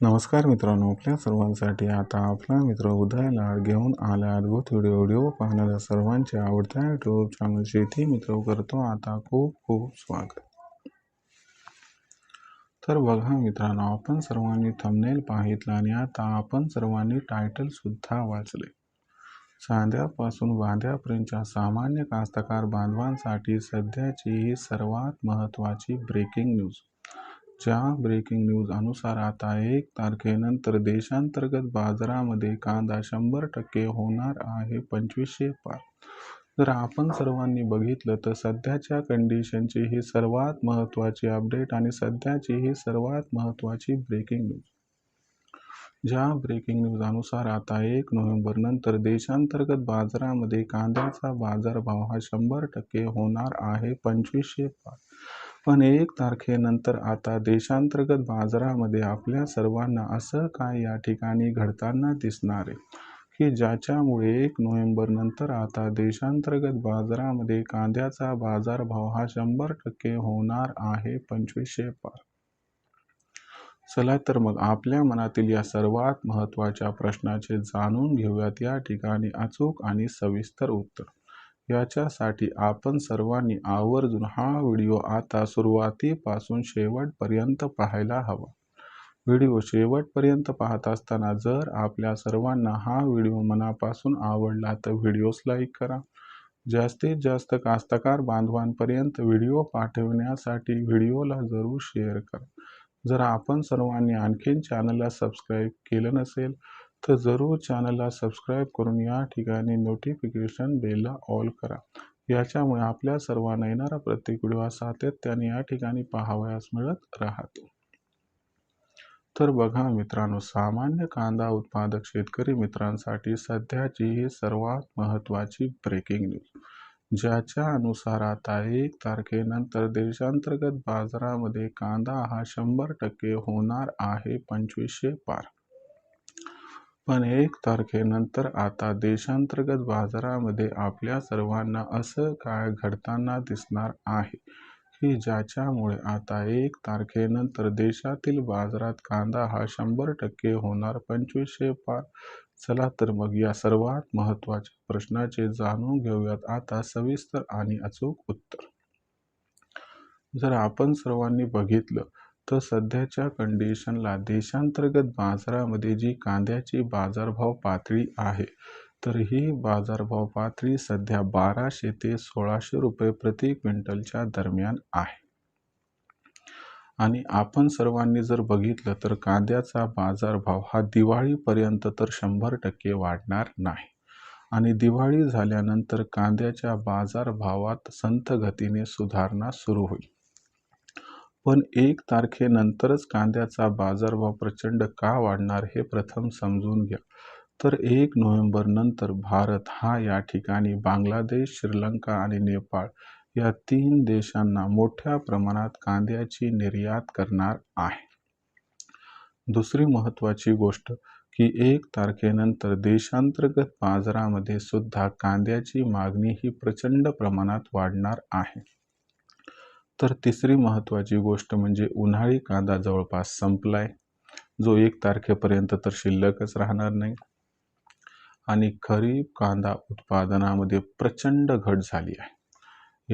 नमस्कार मित्रांनो आपल्या सर्वांसाठी आता आपला मित्र उदय लाड घेऊन आला अद्भुत व्हिडिओ. व्हिडिओ पाहणाऱ्या सर्वांच्या आवडत्या यूट्यूब चॅनल शेती मित्र करतो. आता खूप खूप स्वागत. तर बघा मित्रांनो आपण सर्वांनी थंबनेल पाहितला आणि आता आपण सर्वांनी टायटल सुद्धा वाचले चांद्यापासून वांद्यापर्यंतच्या सामान्य कास्तकार बांधवांसाठी सध्याची ही सर्वात महत्त्वाची ब्रेकिंग न्यूज ज्या ब्रेकिंग न्यूज अनुसार आता एक तारखेनंतर देशांतर्गत बाजारामध्ये कांदा शंभर टक्के होणार आहे पंचवीसशे पार. जर आपण सर्वांनी बघितलं तर सध्याच्या कंडिशनची ही सर्वात महत्त्वाची अपडेट आणि सध्याची ही सर्वात महत्त्वाची ब्रेकिंग न्यूज ज्या ब्रेकिंग न्यूज अनुसार आता एक नोव्हेंबर नंतर देशांतर्गत बाजारामध्ये कांद्याचा बाजारभाव हा शंभर टक्के होणार आहे पंचवीसशे पाच पण एक तारखेनंतर आता देशांतर्गत बाजारामध्ये आपल्या सर्वांना असं काय या ठिकाणी घडताना दिसणार आहे? की ज्याच्यामुळे एक नोव्हेंबर नंतर आता देशांतर्गत बाजारामध्ये कांद्याचा बाजारभाव हा शंभर टक्के होणार आहे पंचवीसशे पार. चला तर मग आपल्या मनातील या सर्वात महत्त्वाच्या प्रश्नाचे जाणून घेऊयात. या ठिकाणी अचूक आणि सविस्तर उत्तर. याच्यासाठी आपण सर्वांनी आवर्जून हा व्हिडिओ आता सुरुवातीपासून शेवटपर्यंत पाहायला हवा. व्हिडिओ शेवटपर्यंत पाहत असताना जर आपल्या सर्वांना हा व्हिडिओ मनापासून आवडला तर व्हिडिओस लाईक करा. जास्तीत जास्त कास्तकार बांधवांपर्यंत व्हिडिओ पाठवण्यासाठी व्हिडिओला जरूर शेअर करा. जर आपण सर्वांनी आणखीन चॅनलला सबस्क्राईब केलं नसेल तर जरूर चॅनलला सबस्क्राईब करून या ठिकाणी नोटिफिकेशन बेलला ऑल करा. याच्यामुळे आपल्या सर्वांना येणारा प्रत्येक व्हिडिओ हा सातत्याने या ठिकाणी पाहावयास मिळत राहतो. तर बघा मित्रांनो सामान्य कांदा उत्पादक शेतकरी मित्रांसाठी सध्याची ही सर्वात महत्त्वाची ब्रेकिंग न्यूज ज्याच्या अनुसार आता एक तारखेनंतर देशांतर्गत बाजारामध्ये कांदा हा शंभर टक्के होणार आहे पंचवीसशे पार. पण एक तारखेनंतर आता देशांतर्गत बाजारामध्ये आपल्या सर्वांना असं काय घडताना दिसणार आहे की ज्याच्यामुळे आता एक तारखेनंतर देशातील बाजारात कांदा हा शंभर टक्के होणार पंचवीसशे पार. चला तर मग या सर्वात महत्त्वाच्या प्रश्नाचे जाणून घेऊयात. आता सविस्तर आणि अचूक उत्तर. जर आपण सर्वांनी बघितलं तर सध्याच्या कंडिशनला देशांतर्गत बाजारामध्ये जी कांद्याची बाजारभाव पातळी आहे तर ही बाजारभाव पातळी सध्या बाराशे ते सोळाशे रुपये प्रति क्विंटलच्या दरम्यान आहे. आणि आपण सर्वांनी जर बघितलं तर कांद्याचा बाजारभाव हा दिवाळीपर्यंत तर शंभर टक्के वाढणार नाही. आणि दिवाळी झाल्यानंतर कांद्याच्या बाजारभावात संथ गतीने सुधारणा सुरू होईल. पण एक तारखेनंतरच कांद्याचा बाजारभाव प्रचंड का वाढणार हे प्रथम समजून घ्या. तर एक नोव्हेंबरनंतर भारत हा या ठिकाणी बांगलादेश श्रीलंका आणि नेपाळ या तीन देशांना मोठ्या प्रमाणात कांद्याची निर्यात करणार आहे. दुसरी महत्त्वाची गोष्ट की एक तारखेनंतर देशांतर्गत बाजारामध्ये सुद्धा कांद्याची मागणी ही प्रचंड प्रमाणात वाढणार आहे. तर तिसरी महत्त्वाची गोष्ट म्हणजे उन्हाळी कांदा जवळपास संपलाय. जो एक तारखेपर्यंत तर शिल्लकच राहणार नाही. आणि खरीप कांदा उत्पादनामध्ये प्रचंड घट झाली आहे.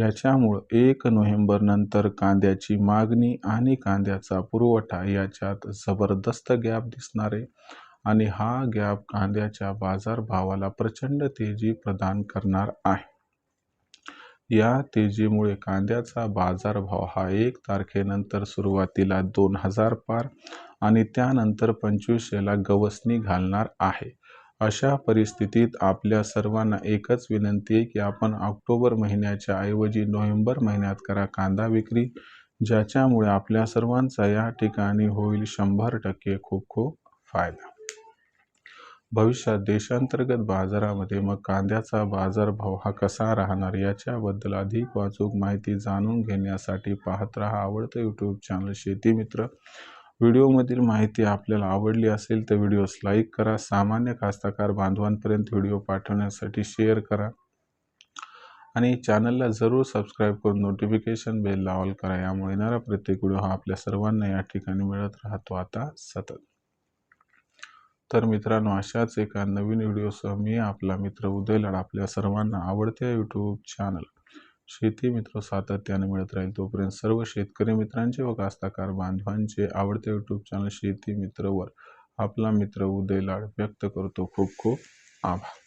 याच्यामुळं एक नोव्हेंबरनंतर कांद्याची मागणी आणि कांद्याचा पुरवठा याच्यात जबरदस्त गॅप दिसणार आहे. आणि हा गॅप कांद्याच्या बाजारभावाला प्रचंड तेजी प्रदान करणार आहे. या तेजीमुळे कांद्याचा बाजारभाव हा एक तारखेनंतर सुरुवातीला दोन हजार पार आणि त्यानंतर पंचवीसशेला गवसणी घालणार आहे. अशा परिस्थितीत आपल्या सर्वांना एकच विनंती आहे की आपण ऑक्टोबर महिन्याच्या ऐवजी नोव्हेंबर महिन्यात करा कांदा विक्री ज्याच्यामुळे आपल्या सर्वांचा या ठिकाणी होईल शंभर टक्के खूप खूप फायदा. भविष्यात देशांतर्गत बाजारामध्ये मग कांद्याचा बाजारभाव हा कसा राहणार याच्याबद्दल अधिक वाचूक माहिती जाणून घेण्यासाठी पाहत राहा आवडतं यूट्यूब चॅनल शेती मित्र. व्हिडिओमधील माहिती आपल्याला आवडली असेल तर व्हिडिओस लाईक करा सामान्य कास्तकार बांधवांपर्यंत व्हिडिओ पाठवण्यासाठी शेअर करा. आणि चॅनलला जरूर सबस्क्राईब करून नोटिफिकेशन बेल ऑल करा यामुळे येणारा प्रत्येक व्हिडिओ हा आपल्या सर्वांना या ठिकाणी मिळत राहतो. आता सतत तर मित्रांनो अशाच एका नवीन व्हिडिओसह मी आपला मित्र उदय लाड आपल्या सर्वांना आवडत्या यूट्यूब चॅनल शेती मित्र सातत्याने मिळत राहील. तोपर्यंत सर्व शेतकरी मित्रांचे व कास्ताकार बांधवांचे आवडते यूट्यूब चॅनल शेती मित्रवर आपला मित्र उदय लाड व्यक्त करतो. खूप खूप आभार.